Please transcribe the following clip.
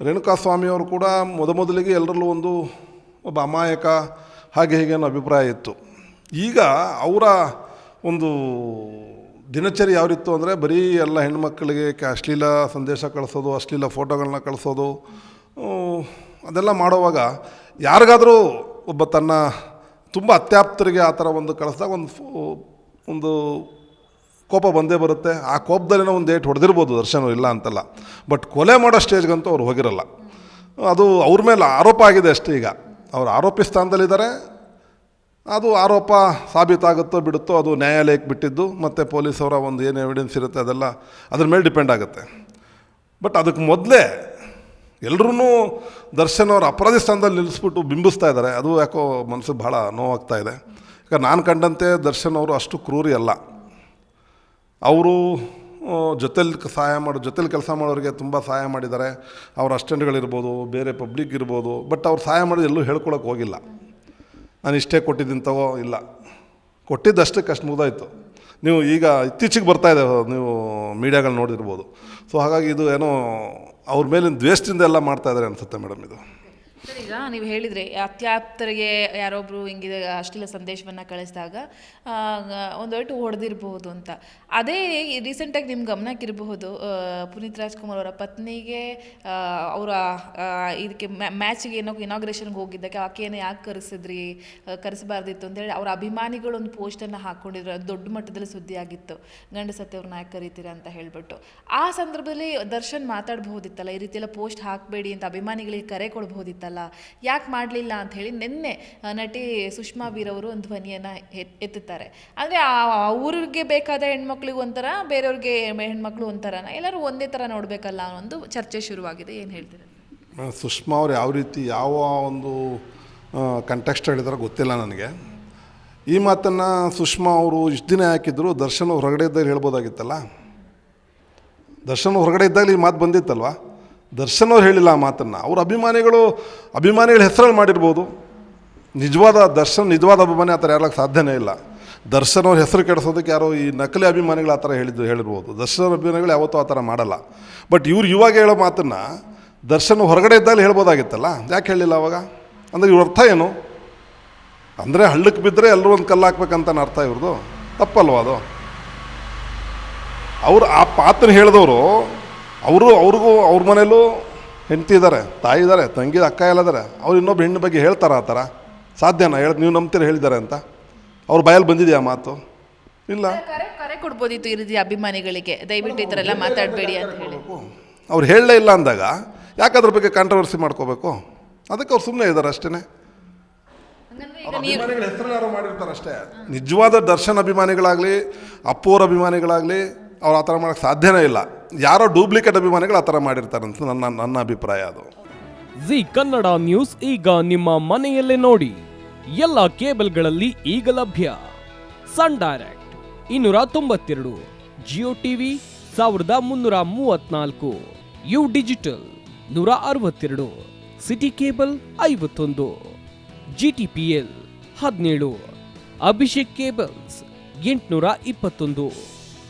ರೇಣುಕಾಸ್ವಾಮಿಯವರು ಕೂಡ ಮೊದಮೊದಲಿಗೆ ಎಲ್ಲರಲ್ಲೂ ಒಂದು ಒಬ್ಬ ಅಮಾಯಕ, ಹಾಗೆ ಹೀಗೆ ಅನ್ನೋ ಅಭಿಪ್ರಾಯ ಇತ್ತು. ಈಗ ಅವರ ಒಂದು ದಿನಚರಿ ಯಾವರಿತ್ತು ಅಂದರೆ ಬರೀ ಎಲ್ಲ ಹೆಣ್ಮಕ್ಳಿಗೆ ಕ- ಅಶ್ಲೀಲ ಸಂದೇಶ ಕಳಿಸೋದು, ಅಶ್ಲೀಲ ಫೋಟೋಗಳನ್ನ ಕಳಿಸೋದು ಅದೆಲ್ಲ ಮಾಡುವಾಗ ಯಾರಿಗಾದರೂ ಒಬ್ಬ ತನ್ನ ತುಂಬ ಅತ್ಯಾಪ್ತರಿಗೆ ಆ ಥರ ಒಂದು ಕಳಿಸ್ದಾಗ ಒಂದು ಒಂದು ಕೋಪ ಬಂದೇ ಬರುತ್ತೆ. ಆ ಕೋಪದಲ್ಲಿ ಒಂದು ಏಟ್ ಹೊಡೆದಿರ್ಬೋದು ದರ್ಶನ ಇಲ್ಲ ಅಂತಲ್ಲ. ಬಟ್ ಕೊಲೆ ಮಾಡೋ ಸ್ಟೇಜ್ಗಂತೂ ಅವ್ರು ಹೋಗಿರಲ್ಲ. ಅದು ಅವ್ರ ಮೇಲೆ ಆರೋಪ ಆಗಿದೆ ಅಷ್ಟೇ ಈಗ. ಅವ್ರು ಆರೋಪಿ ಸ್ಥಾನದಲ್ಲಿದ್ದಾರೆ. ಅದು ಆರೋಪ ಸಾಬೀತಾಗುತ್ತೋ ಬಿಡುತ್ತೋ ಅದು ನ್ಯಾಯಾಲಯಕ್ಕೆ ಬಿಟ್ಟಿದ್ದು, ಮತ್ತು ಪೊಲೀಸವರ ಒಂದು ಏನು ಎವಿಡೆನ್ಸ್ ಇರುತ್ತೆ ಅದೆಲ್ಲ ಅದ್ರ ಮೇಲೆ ಡಿಪೆಂಡ್ ಆಗುತ್ತೆ. ಬಟ್ ಅದಕ್ಕೆ ಮೊದಲೇ ಎಲ್ಲರೂ ದರ್ಶನ್ ಅವ್ರ ಅಪರಾಧಿ ಸ್ಥಾನದಲ್ಲಿ ನಿಲ್ಲಿಸ್ಬಿಟ್ಟು ಬಿಂಬಿಸ್ತಾ ಇದ್ದಾರೆ. ಅದು ಯಾಕೋ ಮನಸ್ಸು ಭಾಳ ನೋವಾಗ್ತಾ ಇದೆ. ಈಗ ನಾನು ಕಂಡಂತೆ ದರ್ಶನ್ ಅವರು ಅಷ್ಟು ಕ್ರೂರಿ ಅಲ್ಲ. ಅವರು ಜೊತೆಲಿ ಸಹಾಯ ಮಾಡೋ, ಜೊತೆಲಿ ಕೆಲಸ ಮಾಡೋರಿಗೆ ತುಂಬ ಸಹಾಯ ಮಾಡಿದ್ದಾರೆ. ಅವ್ರ ಅಸ್ಟೆಂಟ್ಗಳಿರ್ಬೋದು ಬೇರೆ ಪಬ್ಲಿಕ್ ಇರ್ಬೋದು, ಬಟ್ ಅವ್ರು ಸಹಾಯ ಮಾಡೋದು ಎಲ್ಲೂ ಹೇಳ್ಕೊಳಕ್ಕೆ ಹೋಗಿಲ್ಲ. ನಾನು ಇಷ್ಟೇ ಕೊಟ್ಟಿದ್ದೀನಿ ಇಲ್ಲ. ಕೊಟ್ಟಿದ್ದಷ್ಟಕ್ಕೆ ಅಷ್ಟು ಮುಗ್ದಾಯಿತು. ನೀವು ಈಗ ಇತ್ತೀಚೆಗೆ ಬರ್ತಾ ಇದೆ, ನೀವು ಮೀಡಿಯಾಗಳು ನೋಡಿರ್ಬೋದು. ಸೊ ಹಾಗಾಗಿ ಇದು ಏನೋ ಅವ್ರ ಮೇಲಿನ ದ್ವೇಷದಿಂದ ಎಲ್ಲ ಮಾಡ್ತಾಯಿದ್ದಾರೆ ಅನಿಸುತ್ತೆ ಮೇಡಮ್ ಇದು. ಸರ್ ನೀವು ಹೇಳಿದ್ರೆ ಅತ್ಯಾಪ್ತರಿಗೆ ಯಾರೊಬ್ರು ಹಿಂಗಿದೆ ಅಶ್ಲೀಲ ಸಂದೇಶವನ್ನು ಕಳಿಸಿದಾಗ ಒಂದೊಟ್ಟು ಹೊಡೆದಿರಬಹುದು ಅಂತ. ಅದೇ ರೀಸೆಂಟಾಗಿ ನಿಮ್ಮ ಗಮನಕ್ಕಿರಬಹುದು ಪುನೀತ್ ರಾಜ್ಕುಮಾರ್ ಅವರ ಪತ್ನಿಗೆ ಅವರ ಇದಕ್ಕೆ ಮ್ಯಾಚಿಗೆ ಏನೋ ಇನಾಗ್ರೇಷನ್ಗೆ ಹೋಗಿದ್ದಕ್ಕೆ ಆಕೆಯನ್ನು ಯಾಕೆ ಕರೆಸಿದ್ರಿ ಕರೆಸಬಾರ್ದಿತ್ತು ಅಂತೇಳಿ ಅವರ ಅಭಿಮಾನಿಗಳು ಒಂದು ಪೋಸ್ಟನ್ನು ಹಾಕ್ಕೊಂಡಿದ್ರು ದೊಡ್ಡ ಮಟ್ಟದಲ್ಲಿ ಸುದ್ದಿ ಆಗಿತ್ತು ಗಂಡ ಸತ್ಯವ್ರನ್ನ ಯಾಕೆ ಕರೀತೀರಾ ಅಂತ ಹೇಳಿಬಿಟ್ಟು. ಆ ಸಂದರ್ಭದಲ್ಲಿ ದರ್ಶನ್ ಮಾತಾಡಬಹುದಿತ್ತಲ್ಲ, ಈ ರೀತಿಯೆಲ್ಲ ಪೋಸ್ಟ್ ಹಾಕಬೇಡಿ ಅಂತ ಅಭಿಮಾನಿಗಳಿಗೆ ಕರೆ ಕೊಡ್ಬೋದಿತ್ತಲ್ಲ ಯಾಕೆ ಮಾಡಲಿಲ್ಲ ಅಂತ ಹೇಳಿ ನಿನ್ನೆ ನಟಿ ಸುಷ್ಮಾ ಬೀರವರು ಒಂದು ಧ್ವನಿಯನ್ನು ಎತ್ತುತ್ತಾರೆ. ಅಂದರೆ ಊರಿಗೆ ಬೇಕಾದ ಹೆಣ್ಮಕ್ಳಿಗೆ ಒಂಥರ, ಬೇರೆಯವ್ರಿಗೆ ಹೆಣ್ಮಕ್ಳು ಒಂಥರನ. ಎಲ್ಲರೂ ಒಂದೇ ಥರ ನೋಡಬೇಕಲ್ಲ ಅನ್ನೋ ಒಂದು ಚರ್ಚೆ ಶುರುವಾಗಿದೆ. ಏನು ಹೇಳ್ತೀರ? ಸುಷ್ಮಾ ಅವ್ರು ಯಾವ ರೀತಿ ಯಾವ ಒಂದು ಕಂಟೆಕ್ಸ್ಟ್ ಹೇಳಿದಾರೋ ಗೊತ್ತಿಲ್ಲ ನನಗೆ. ಈ ಮಾತನ್ನು ಸುಷ್ಮಾ ಅವರು ಇಷ್ಟು ದಿನ ಹಾಕಿದ್ರು, ದರ್ಶನ್ ಹೊರಗಡೆ ಇದ್ದಾಗ ಹೇಳ್ಬೋದಾಗಿತ್ತಲ್ಲ? ದರ್ಶನ್ ಹೊರಗಡೆ ಇದ್ದಾಗ ಈ ಮಾತು ಬಂದಿತ್ತಲ್ವ? ದರ್ಶನ್ ಅವ್ರು ಹೇಳಿಲ್ಲ ಆ ಮಾತನ್ನು. ಅವ್ರ ಅಭಿಮಾನಿಗಳು, ಅಭಿಮಾನಿಗಳ ಹೆಸರಲ್ಲಿ ಮಾಡಿರ್ಬೋದು. ನಿಜವಾದ ದರ್ಶನ್, ನಿಜವಾದ ಅಭಿಮಾನಿ ಆ ಥರ ಯಾರಕ್ಕೆ ಸಾಧ್ಯನೇ ಇಲ್ಲ. ದರ್ಶನ್ ಅವ್ರ ಹೆಸರು ಕೆಡಿಸೋದಕ್ಕೆ ಯಾರೋ ಈ ನಕಲಿ ಅಭಿಮಾನಿಗಳು ಆ ಥರ ಹೇಳಿದ್ದು ಹೇಳಿರ್ಬೋದು. ದರ್ಶನ್ ಅಭಿಮಾನಿಗಳು ಯಾವತ್ತೂ ಆ ಥರ ಮಾಡಲ್ಲ. ಬಟ್ ಇವ್ರು ಇವಾಗ ಹೇಳೋ ಮಾತನ್ನು ದರ್ಶನ್ ಹೊರಗಡೆ ಇದ್ದಲ್ಲಿ ಹೇಳ್ಬೋದಾಗಿತ್ತಲ್ಲ? ಯಾಕೆ ಹೇಳಿಲ್ಲ ಅವಾಗ? ಅಂದರೆ ಇವ್ರ ಅರ್ಥ ಏನು? ಅಂದರೆ ಹಳ್ಳಕ್ಕೆ ಬಿದ್ದರೆ ಎಲ್ಲರೂ ಒಂದು ಕಲ್ಲು ಹಾಕ್ಬೇಕಂತ ಅರ್ಥ ಇವ್ರದು? ತಪ್ಪಲ್ವ ಅದು? ಅವ್ರು ಆ ಪಾತ್ರ ಹೇಳಿದವರು ಅವರು ಅವ್ರಿಗೂ ಅವ್ರ ಮನೇಲೂ ಹೆಂಡತಿ ಇದ್ದಾರೆ ತಾಯಿ ಇದ್ದಾರೆ ತಂಗಿ ಅಕ್ಕ ಎಲ್ಲ ಇದ್ದಾರೆ ಅವ್ರು ಇನ್ನೊಬ್ಬ ಹೆಣ್ಣು ಬಗ್ಗೆ ಹೇಳ್ತಾರ ಆ ಥರ. ಸಾಧ್ಯನಾ? ಹೇಳಿ ನೀವು ನಂಬ್ತೀರ ಹೇಳಿದ್ದಾರೆ ಅಂತ? ಅವ್ರ ಬಾಯಲ್ಲಿ ಬಂದಿದೆಯಾ ಮಾತು? ಇಲ್ಲ. ಕರೆ ಕರೆ ಕೊಡ್ಬೋದಿತ್ತು ಈ ರೀತಿ ಅಭಿಮಾನಿಗಳಿಗೆ. ದಯವಿಟ್ಟು ಈ ಥರ ಎಲ್ಲ ಮಾತಾಡಬೇಡಿ ಅಂತ ಹೇಳಿ. ಅವ್ರು ಹೇಳಲೇ ಇಲ್ಲ ಅಂದಾಗ ಯಾಕೆ ಅದ್ರ ಬಗ್ಗೆ ಕಾಂಟ್ರವರ್ಸಿ ಮಾಡ್ಕೋಬೇಕು? ಅದಕ್ಕೆ ಅವ್ರು ಸುಮ್ಮನೆ ಇದ್ದಾರೆ ಅಷ್ಟೇ ಹೆಸರು ಯಾರೋ ಮಾಡಿರ್ತಾರೆ ಅಷ್ಟೇ ನಿಜವಾದ ದರ್ಶನ್ ಅಭಿಮಾನಿಗಳಾಗಲಿ ಅಪ್ಪೋರ ಅಭಿಮಾನಿಗಳಾಗಲಿ ಅವ್ರು ಆ ಥರ ಮಾಡೋಕ್ಕೆ ಸಾಧ್ಯನೇ ಇಲ್ಲ. ಯಾರೋ ಡೂಪ್ಲಿಕೇಟ್ ಅಭಿಮಾನಿಗಳು ಆ ಥರ ಮಾಡಿರ್ತಾರೆ ಅಂತ ನನ್ನ ನನ್ನ ಅಭಿಪ್ರಾಯ ಅದು. ಜಿ ಕನ್ನಡ ನ್ಯೂಸ್ ಈಗ ನಿಮ್ಮ ಮನೆಯಲ್ಲೇ ನೋಡಿ. ಎಲ್ಲ ಕೇಬಲ್ಗಳಲ್ಲಿ ಈಗ ಲಭ್ಯ. ಸನ್ ಡೈರೆಕ್ಟ್ ಇನ್ನೂರ ತೊಂಬತ್ತೆರಡು, ಜಿಯೋ ಟಿವಿ ಸಾವಿರದ ಮುನ್ನೂರ ಮೂವತ್ನಾಲ್ಕು ಯು ಡಿಜಿಟಲ್ ನೂರ ಅರವತ್ತೆರಡು, ಸಿಟಿ ಕೇಬಲ್ ಐವತ್ತೊಂದು ಜಿ ಟಿ ಪಿ ಎಲ್ ಹದಿನೇಳು, ಅಭಿಷೇಕ್ ಕೇಬಲ್ಸ್ ಎಂಟುನೂರ ಇಪ್ಪತ್ತೊಂದು.